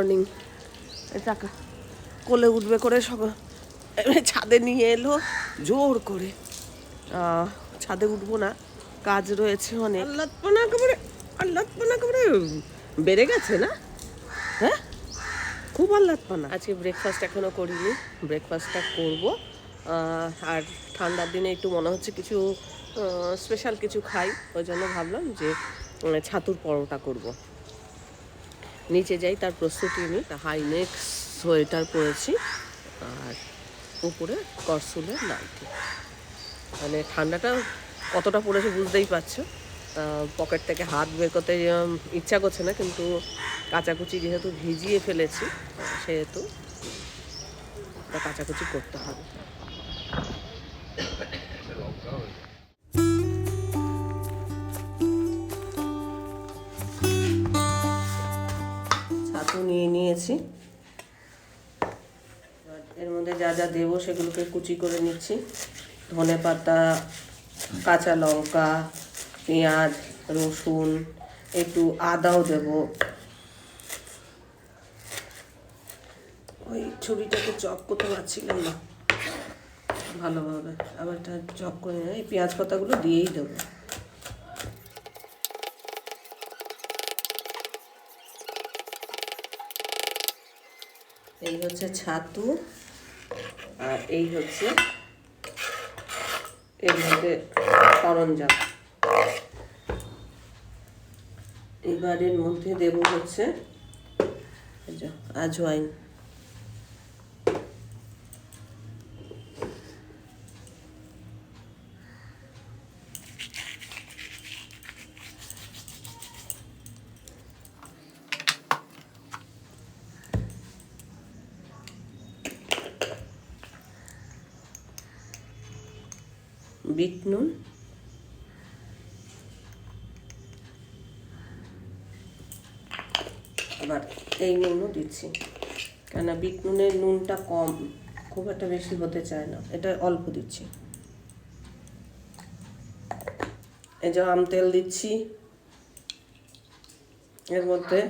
Morning টাকা কোলে উঠবে করে সব ছাদে নিয়ে এলো জোর করে। ছাদে উঠবো না কাজ রয়েছে অনেক। আল্লাদপনা একেবারে আল্লাদপনা একেবারে বেড়ে গেছে না? হ্যাঁ? খুব আহ্লাদপনা আজকে ব্রেকফাস্ট এখনও করিনি ব্রেকফাস্টটা করব। আর ঠান্ডার দিনে একটু মনে হচ্ছে কিছু স্পেশাল কিছু খাই। ওই জন্য ভাবলাম যে ছাতুর পরোটা করব। নিচে যাই, তার প্রস্তুতি নিই। হাই নেক সোয়েটার পরেছি, আর উপরে করসুলের নাইটি। মানে ঠান্ডাটা কতটা পড়েছে বুঝতেই পারছ। পকেট থেকে হাত বের করতে ইচ্ছা করছে না, কিন্তু কাচাকুচি যেহেতু ভিজিয়ে ফেলেছি, সেহেতু কাচাকুচি করতে হবে। নিয়েছি এর মধ্যে যা যা দেবো সেগুলোকে কুচি করে নিচ্ছি। ধনে পাতা, কাঁচা লঙ্কা, পেঁয়াজ, রসুন, একটু আদাও দেব। ওই ছুরিটাকে চপ করতে পারছিলাম না। ভালোভাবে। আবার এটা চপ করে এই পেঁয়াজ পাতাগুলো দিয়েই দেবো। এই হচ্ছে ছাতু আর এই হচ্ছে এর মধ্যে সরঞ্জাম। এবার এর মধ্যে দেব হচ্ছে আজওয়াইন। বিট নুন। আবার এই নুনও দিচ্ছি। কেন বিট নুনের নুনটা কম, খুব একটা বেশি হতে চায় না। এটা অল্প দিচ্ছি। এই যে আম তেল দিচ্ছি। এর মধ্যে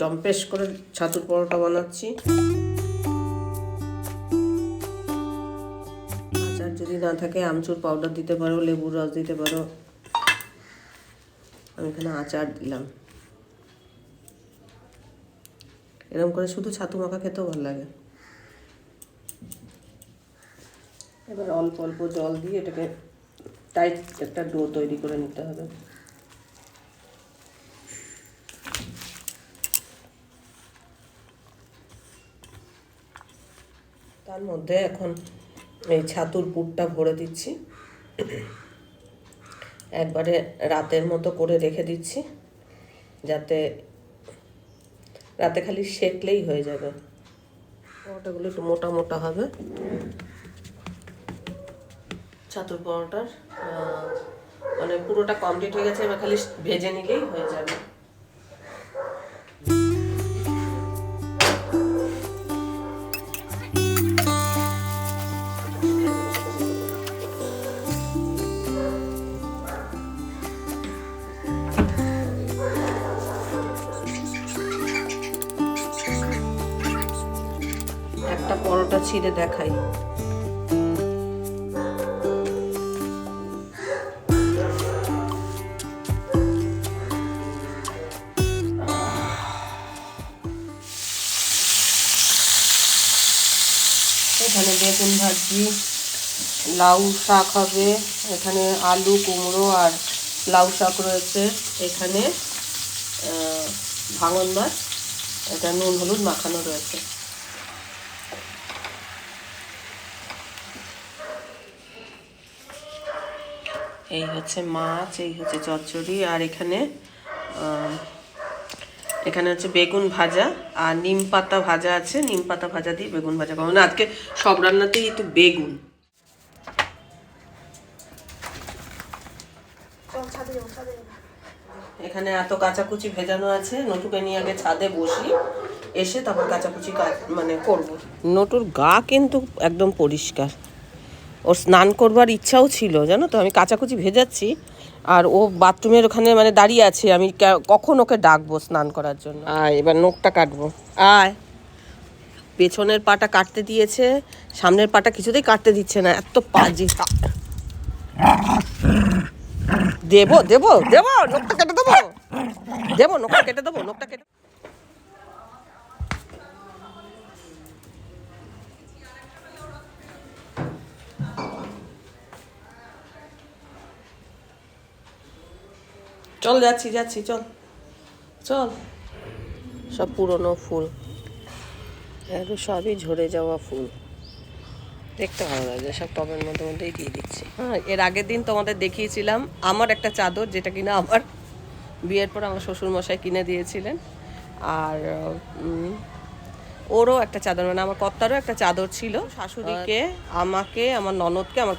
জম্পেশ করে ছাতুর পরোটা বানাচ্ছি। যদি না থাকে আমচুর পাউডার দিতে পারো, লেবুর রস দিতে পারো। আমি এখানে আচার দিলাম। এরকম করে শুধু ছাতু মাখা খেতেও ভালো লাগে। এবার অল্প অল্প জল দিয়ে এটাকে টাইট একটা ডো তৈরি করে নিতে হবে। তার মধ্যে এখন এই ছাতুর পুরটা ভরে দিচ্ছি। একবারে রাতের মতো করে রেখে দিচ্ছি, যাতে রাতে খালি সেকলেই হয়ে যাবে। পরোটাগুলো একটু মোটা মোটা হবে। ছাতুর পরোটার মানে পুরোটা কমপ্লিট হয়ে গেছে, এবার খালি ভেজে নিলেই হয়ে যাবে। ছিঁড়ে দেখাই। এখানে বেগুন ভাজি, লাউ শাক হবে, এখানে আলু, কুমড়ো আর লাউ শাক রয়েছে। এখানে ভাঙন মাছ, এটা নুন, হলুদ মাখানো রয়েছে। এই হচ্ছে মাছ এই হচ্ছে চচ্চড়ি আর এখানে এখানে হচ্ছে বেগুন ভাজা আর নিম পাতা ভাজা আছে। নিম পাতা ভাজা দিয়ে বেগুন ভাজা করব না আজকে সব রান্নাতেই একটু বেগুন। এখানে এত কাঁচাকুচি ভেজানো আছে। নটুকে নিয়ে আগে ছাদে বসি এসে তারপর কাঁচাকুচি মানে করব। নটুর গা কিন্তু একদম পরিষ্কার। ওর স্নান করবার ইচ্ছাও ছিল জানো তো? আমি কাচাকুচি ভেজাচ্ছি আর ও বাথরুমের ওখানে মানে দাঁড়িয়ে আছে আমি কখন ওকে ডাকবো স্নান করার জন্য? আয় এবার নখটা কাটবো। আয়। পেছনের পাটা কাটতে দিয়েছে সামনের পাটা কিছুতেই কাটতে দিচ্ছে না এত পাজি। দেবো দেবো দেবো নখটা কেটে দেবো। দেবো নখটা কেটে দেবো নখটা কেটে চল যাচ্ছি যাচ্ছি চল। চল। সব পুরনো ফুল। এগুলো সবই ঝরে যাওয়া ফুল। দেখতে ভালো লাগে সব টবের মধ্যে মধ্যেই দিয়ে দিচ্ছি। হ্যাঁ এর আগের দিন তোমাদের দেখিয়েছিলাম আমার একটা চাদর যেটা কিনা আমার বিয়ের পর আমার শ্বশুর মশাই কিনে দিয়েছিলেন। আর ওরও একটা চাদর মানে আমার কর্তারও একটা চাদর ছিল শাশুড়িকে আমাকে আমার ননদকে আমার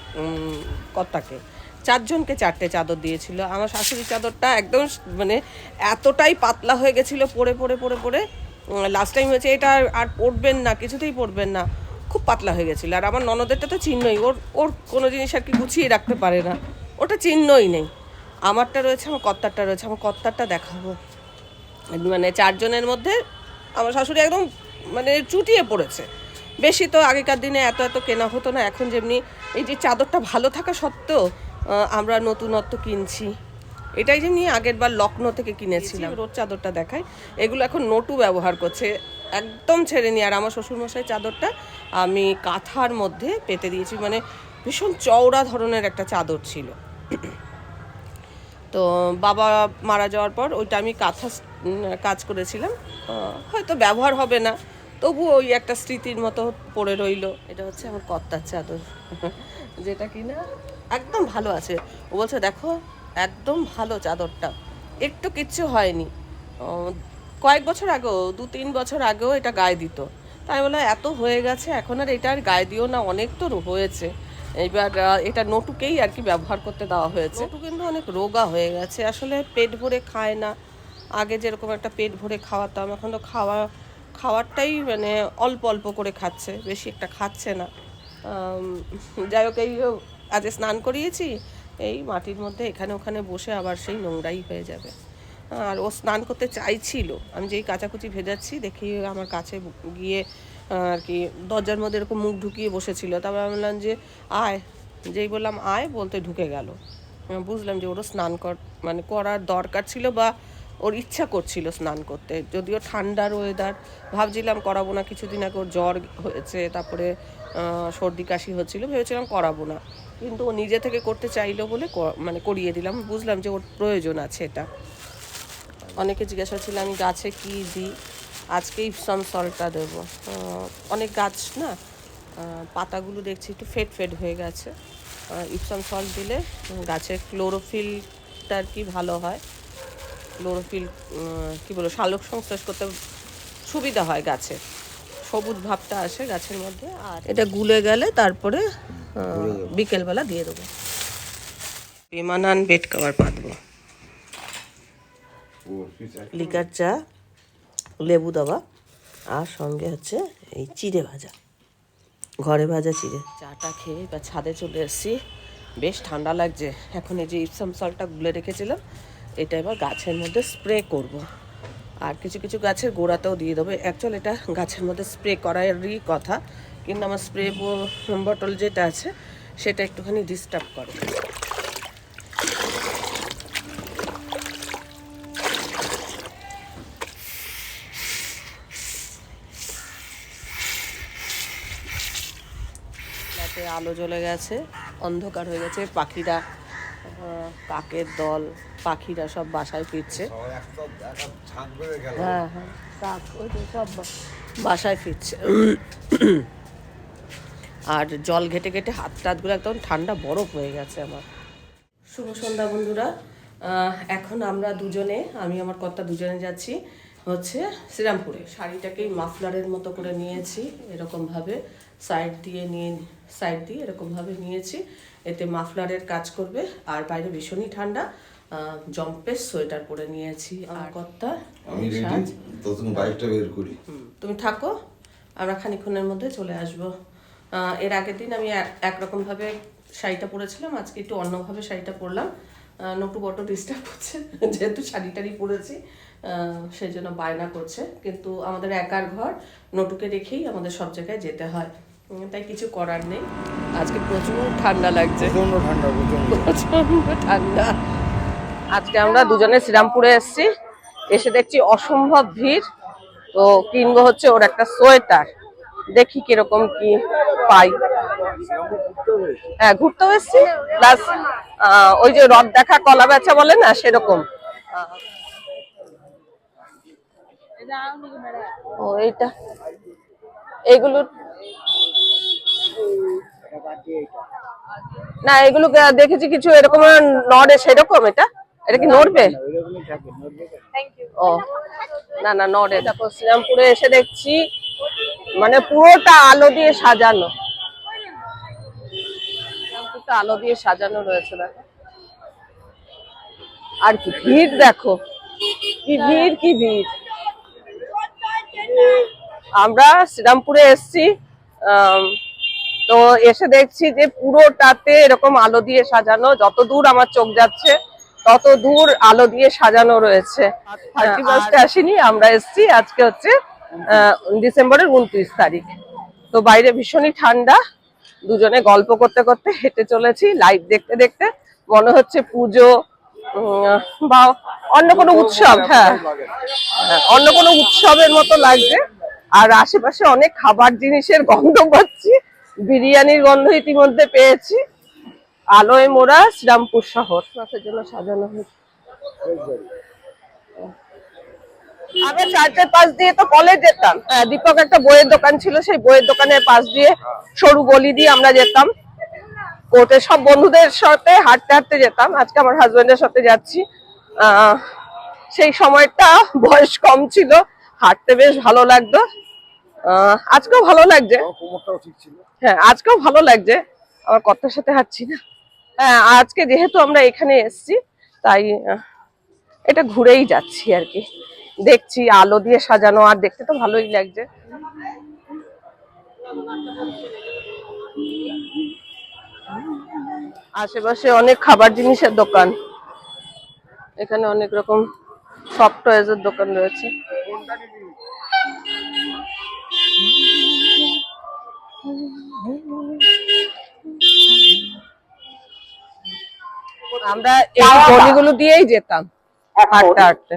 কর্তাকে। চারজনকে চারটে চাদর দিয়েছিল। আমার শাশুড়ির চাদরটা একদম মানে এতটাই পাতলা হয়ে গেছিল পরে পরে পরে পরে লাস্ট টাইম হয়েছে এটা আর- পরবেন না, কিছুতেই পরবেন না। খুব পাতলা হয়ে গেছিল। আর আমার ননদেরটা তো চিহ্নই, ওর ওর কোনো জিনিস আর কি গুছিয়ে রাখতে পারে না। ওটা চিহ্নই নেই। আমারটা রয়েছে, আমার কর্তারটা রয়েছে। আমার কর্তারটা দেখাবো। মানে চারজনের মধ্যে আমার শাশুড়ি একদম মানে চুটিয়ে পড়েছে। বেশি তো আগেকার দিনে এত এত কেনা হতো না। এখন যেমনি এই যে চাদরটা ভালো থাকা সত্ত্বেও আমরা নতুনত্ব কিনছি। এটাই যেমনি আগের বার লখনৌ থেকে কিনেছিলাম। রোদ চাদরটা দেখায় এগুলো এখন নটু ব্যবহার করছে। একদম ছেড়ে নি। আর আমার শ্বশুরমশাই চাদরটা আমি কাঁথার মধ্যে পেতে দিয়েছি। মানে ভীষণ চওড়া ধরনের একটা চাদর ছিল। তো বাবা মারা যাওয়ার পর ওইটা আমি কাঁথা কাজ করেছিলাম। হয়তো ব্যবহার হবে না। তবু ওই একটা স্মৃতির মতো পড়ে রইল। এটা হচ্ছে আমার কর্তার চাদর। যেটা কি না একদম ভালো আছে। ও বলছে, দেখো, একদম ভালো চাদরটা। একটু কিচ্ছু হয়নি। কয়েক বছর আগেও, দু তিন বছর আগেও এটা গায়ে দিত। তাই বলে এত হয়ে গেছে, এখন আর এটা আর গায়ে দিও না, অনেক তো হয়েছে। এবার এটা নটুকেই আর কি ব্যবহার করতে দেওয়া হয়েছে। নটু কিন্তু অনেক রোগা হয়ে গেছে। আসলে পেট ভরে খায় না। আগে যেরকম একটা পেট ভরে খাওয়াতাম, এখন তো খাওয়া, খাওয়ারটাই মানে অল্প অল্প করে খাচ্ছে। বেশি একটা খাচ্ছে না। যাই হোক, এই আজ স্নান করিয়েছি, এই মাটির মধ্যে এখানে ওখানে বসে আবার সেই নোংরাই হয়ে যাবে। আর ও স্নান করতে চাইছিল, আমি যেই কাচাকুচি ভেজাচ্ছি দেখি আমার কাছে গিয়ে, আর কি দরজার মধ্যে এরকম মুখ ঢুকিয়ে বসেছিল। তারপর আমি বললাম যে, আয়। যেই বললাম, আয়? বলতে ঢুকে গেল। বুঝলাম যে ওরও স্নান কর মানে করার দরকার ছিল বা ওর ইচ্ছা করছিল স্নান করতে। যদিও ঠান্ডার ওয়েদার ভাবছিলাম করাবো না, কিছুদিন আগে ওর জ্বর হয়েছে, তারপরে সর্দি কাশি হচ্ছিল, ভেবেছিলাম করাবো না। কিন্তু ও নিজে থেকে করতে চাইলো বলে মানে করিয়ে দিলাম বুঝলাম যে ওর প্রয়োজন আছে এটা। অনেকে জিজ্ঞাসা ছিল আমি গাছে কি দিই? আজকে ইপসাম সলটা দেবো। অনেক গাছ না পাতাগুলো দেখছি একটু ফেড ফেড হয়ে গেছে। ইপসাম সল্ট দিলে গাছের ক্লোরোফিলটা আর কি ভালো হয়। ক্লোরোফিল কি বলব, শালক সংশ্লেষ করতে সুবিধা হয় গাছে। সবুজ ভাবটা আসে গাছের মধ্যে। আর এটা গুলে গেলে তারপরে বিকেলবেলা দিয়ে দেবো। পেমানান বেড কভার পাতবো লিকার চা লেবু দেওয়া আর সঙ্গে হচ্ছে এই চিড়ে ভাজা। ঘরে ভাজা চিড়ে। চাটা খেয়ে বা ছাদে চলে এসেছি। বেশ ঠান্ডা লাগছে। এখন এই যে ইপসাম সলটা গুলে রেখেছিলাম এটা এবার গাছের মধ্যে স্প্রে করব। আর কিছু কিছু গাছের গোড়াতেও দিয়ে দেবো। অ্যাকচুয়াল এটা গাছের মধ্যে স্প্রে করারই কথা। কিন্তু আমার স্প্রে বটল যেটা আছে সেটা একটুখানি ডিস্টার্ব করে। রাতে আলো জ্বলে গেছে অন্ধকার হয়ে গেছে পাখিরা কাকের দল পাখিরা সব বাসায় ফিরছে। হ্যাঁ হ্যাঁ কাক সব বাসায় ফিরছে। আর জল ঘেটে ঘেটে হাত টাতগুলো একদম ঠান্ডা বরফ হয়ে গেছে আমার। শুভ সন্ধ্যা বন্ধুরা। এখন আমরা দুজনে আমি আমার কর্তা দুজনে যাচ্ছি হচ্ছে শ্রীরামপুরে। শাড়িটাকেই মাফলারের মতো করে নিয়েছি এরকমভাবে সাইড দিয়ে নিয়ে সাইড দিয়ে এরকমভাবে নিয়েছি। এতে মাফলারের কাজ করবে আর বাইরে ভীষণই ঠান্ডা। জম্পের সোয়েটার পরে নিয়েছি। আর? কর্তা আমি রেডি সাজ। তখন বাইকটা বের করি। হুম, তুমি থাকো আমরা খানিক্ষণের মধ্যে চলে আসব। এর আগের দিন আমি এক- একরকমভাবে শাড়িটা পরেছিলাম আজকে একটু অন্যভাবে শাড়িটা পরলাম। নটু বটো ডিস্টার্ব করছে যেহেতু শাড়ি টাড়ি পরেছি সেই জন্য বায়না করছে। কিন্তু আমাদের একার ঘর নটুকে রেখেই আমাদের সব জায়গায় যেতে হয়। তাই কিছু করার নেই। আজকে প্রচুর ঠান্ডা লাগছে। প্রচণ্ড ঠান্ডা প্রচণ্ড প্রচণ্ড ঠান্ডা। আজকে আমরা দুজনে শ্রীরামপুরে এসেছি। এসে দেখছি অসম্ভব ভিড়। তো কিনবো হচ্ছে ওর একটা সোয়েটার। দেখি কীরকম কি পাই। হ্যাঁ ঘুরতেও এসছি। প্লাস ওই যে রথ দেখা কলা বেচা বলে না সেরকম। ও এইটা। এগুলো না এগুলো দেখেছি কিছু এরকম নড়ে সেরকম এটা? এটা কি নড়বে? ও না না নড়ে। দেখো শ্রীরামপুরে এসে দেখছি মানে পুরোটা আলো দিয়ে সাজানো। আলো দিয়ে সাজানো রয়েছে দেখো। আর কি ভিড় দেখো। কি ভিড় কি ভিড়। আমরা শ্রীরামপুরে এসছি তো এসে দেখছি যে পুরোটাতে এরকম আলো দিয়ে সাজানো। যত দূর আমার চোখ যাচ্ছে তত দূর আলো দিয়ে সাজানো রয়েছে। থার্টি ফার্স্টে আসিনি আমরা এসছি আজকে হচ্ছে ডিসেম্বরের উনত্রিশ তারিখ। তো বাইরে ভীষণই ঠান্ডা দুজনে গল্প করতে করতে হেঁটে চলেছি লাইট দেখতে দেখতে। মনে হচ্ছে পুজো বা অন্য কোনো উৎসব হ্যাঁ। হ্যাঁ, অন্য কোনো উৎসবের মতো লাগছে। আর আশেপাশে অনেক খাবার জিনিসের গন্ধ পাচ্ছি। বিরিয়ানির গন্ধ ইতিমধ্যে পেয়েছি। আলোয় মোড়া শ্রীরামপুর শহর। জন্য সাজানো হয়েছে। আমরা চার্চের পাশ দিয়ে তো কলেজ যেতাম। হ্যাঁ, দীপক একটা বইয়ের দোকান ছিল সেই বইয়ের দোকানের পাশ দিয়ে সরু গলি দিয়ে আমরা যেতাম। কোর্টে সব বন্ধুদের সাথে হাঁটতে হাঁটতে যেতাম। আজকে আমার হাজবেন্ডের সাথে যাচ্ছি। সেই সময়টা বয়স কম ছিল হাঁটতে বেশ ভালো লাগতো। আজকেও ভালো লাগছে। হ্যাঁ আজকেও ভালো লাগছে। আমার কথার সাথে হাঁটছি না। হ্যাঁ আজকে যেহেতু আমরা এখানে এসেছি তাই এটা ঘুরেই যাচ্ছি আর কি। দেখছি আলো দিয়ে সাজানো আর দেখতে তো ভালোই লাগছে। আশেপাশে অনেক খাবার জিনিসের দোকান। এখানে অনেক রকম সফট টয়েজের দোকান রয়েছে। আমরা এই গলিগুলো দিয়েই যেতাম। হাঁটতে হাঁটতে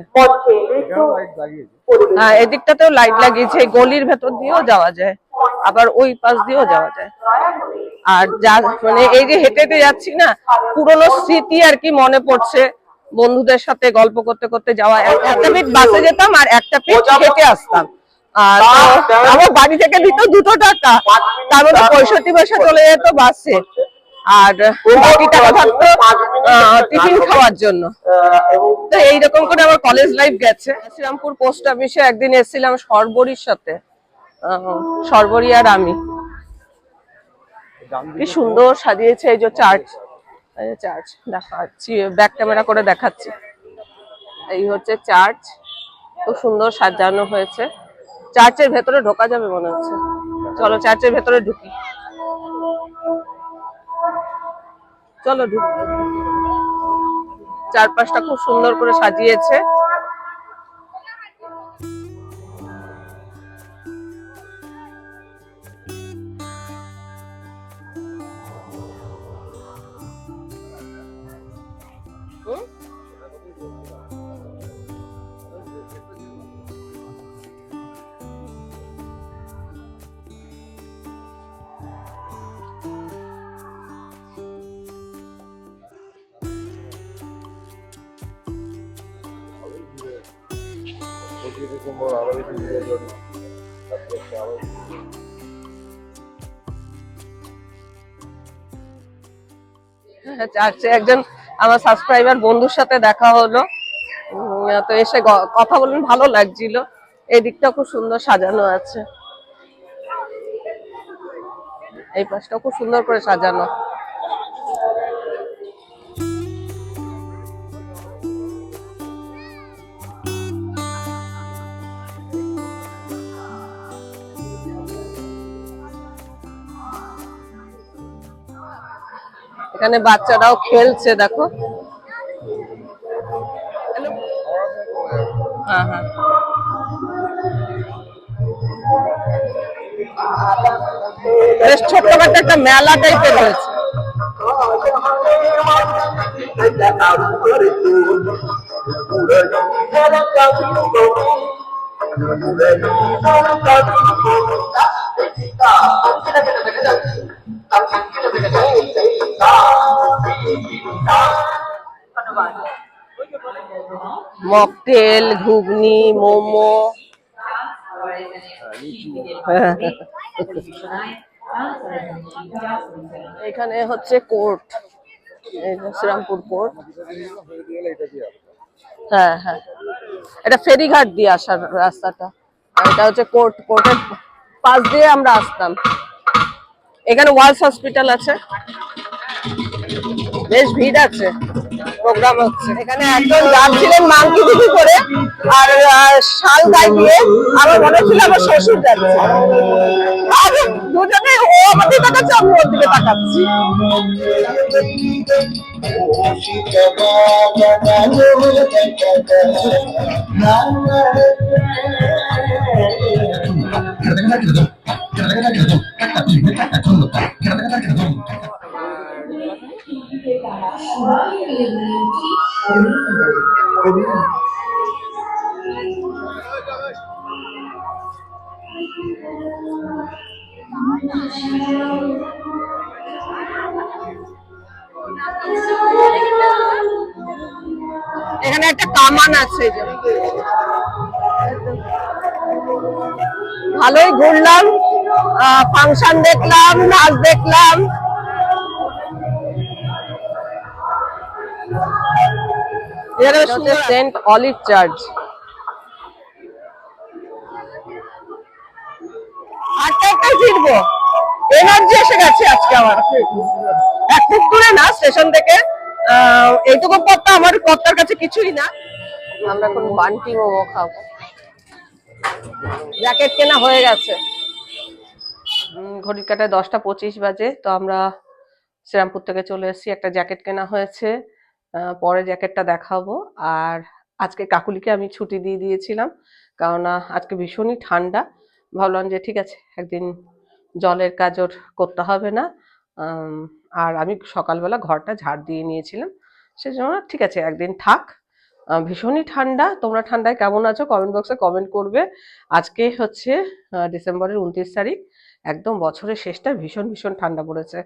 হ্যাঁ এদিকটাতেও লাইট লাগিয়েছে গলির ভেতর দিয়েও যাওয়া যায় আবার ওই পাশ দিয়েও যাওয়া যায়। আর যা মানে এই যে হেঁটে হেঁটে যাচ্ছি না পুরোনো স্মৃতি আর কি মনে পড়ছে বন্ধুদের সাথে গল্প করতে করতে যাওয়া। একটা পিঠ বাসে যেতাম আর একটা পিঠ হেঁটে আসতাম। আর আমার বাড়ি থেকে দিত দুটো টাকা তার মধ্যে পঁয়ষট্টি পয়সা চলে যেত বাসে। আর বাকি টাকা থাকতো টিফিন খাওয়ার জন্য। তো এইরকম করে আমার কলেজ লাইফ গেছে। শ্রীরামপুর পোস্ট অফিসে একদিন এসেছিলাম সর্বরীর সাথে। সর্বরী আর আমি। কি সুন্দর সাজিয়েছে এই যে চার্চ চার্চ দেখাচ্ছি ব্যাক ক্যামেরা করে দেখাচ্ছি। এই হচ্ছে চার্চ খুব সুন্দর সাজানো হয়েছে। চার্চের ভেতরে ঢোকা যাবে মনে হচ্ছে। চলো চার্চের ভেতরে ঢুকি। চলো ঢুক। চারপাশটা খুব সুন্দর করে সাজিয়েছে। ডিসেম্বর আবার একটু জন্য। একটা চার্চে একজন আমার সাবস্ক্রাইবার বন্ধুর সাথে দেখা হলো। তো এসে কথা বলুন, ভালো লাগছিল। এই দিকটা খুব সুন্দর সাজানো আছে। এই পাশটা খুব সুন্দর করে সাজানো। এখানে বাচ্চারাও খেলছে দেখো। হ্যাঁ হ্যাঁ। বেশ ছোট্টখাটো একটা মেলা টাইপের হয়েছে। মকটেল, ঘুগনি, মোমো। এখানে হচ্ছে কোর্ট শ্রীরামপুর কোর্ট। হ্যাঁ হ্যাঁ। এটা ফেরিঘাট দিয়ে আসার রাস্তাটা। এটা হচ্ছে কোর্ট, কোর্টের পাশ দিয়ে আমরা আসতাম। এখানে ওয়ার্লস হসপিটাল আছে। বেশ ভিড় আছে প্রোগ্রাম হচ্ছে এখানে একজন যাচ্ছিলেন মাংকি দিদি করে আর শাল গায়ে দিয়ে আমার মনে ছিল আমার শ্বশুর যাচ্ছে আর দুজনে ও আমার দিকে তাকাচ্ছে আমি ওর দিকে তাকাচ্ছি এখানে একটা কামান আছে। ভালোই ঘুরলাম ফাংশন দেখলাম নাচ দেখলাম। সেন্ট অলিভ চার্চ আটটা একটাই ফিরবো। এনার্জি এসে গেছে আজকে আমার। খুব দূরে না স্টেশন থেকে। এইটুকু পথটা আমার পথটার কাছে কিছুই না। আমরা এখন বান্টি মোমো খাব। জ্যাকেট কেনা হয়ে গেছে। ঘড়ির কাটায় দশটা পঁচিশ বাজে তো আমরা শ্রীরামপুর থেকে চলে এসেছি। একটা জ্যাকেট কেনা হয়েছে। পরে জ্যাকেটটা দেখাবো। আর আজকে কাকুলিকে আমি ছুটি দিয়ে দিয়েছিলাম আহ, আজকে ভীষণই ঠান্ডা। ভাবলাম যে ঠিক আছে একদিন জলের কাজ ওর করতে হবে না। আর আমি সকালবেলা ঘরটা ঝাড় দিয়ে নিয়েছিলাম। সেজন্য ঠিক আছে একদিন থাক। ভীষণই ঠান্ডা। তোমরা ঠান্ডায় কেমন আছো? কমেন্ট বক্সে কমেন্ট করবে। আজকে হচ্ছে ডিসেম্বরের উনত্রিশ তারিখ। একদম বছরের শেষটা ভীষণ ভীষণ ঠান্ডা পড়েছে।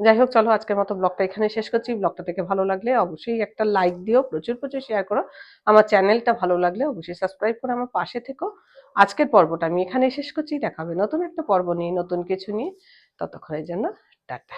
যাই হোক চলো আজকের মতো ব্লগটা এখানে শেষ করছি। ব্লগটা থেকে ভালো লাগলে অবশ্যই একটা লাইক দিও, প্রচুর প্রচুর শেয়ার করো। আমার চ্যানেলটা ভালো লাগলে অবশ্যই সাবস্ক্রাইব করে আমার পাশে থেকো। আজকের পর্বটা আমি এখানে শেষ করছি। দেখাবে নতুন একটা পর্ব নিয়ে, নতুন কিছু নিয়ে। ততক্ষণের জন্য, টাটা।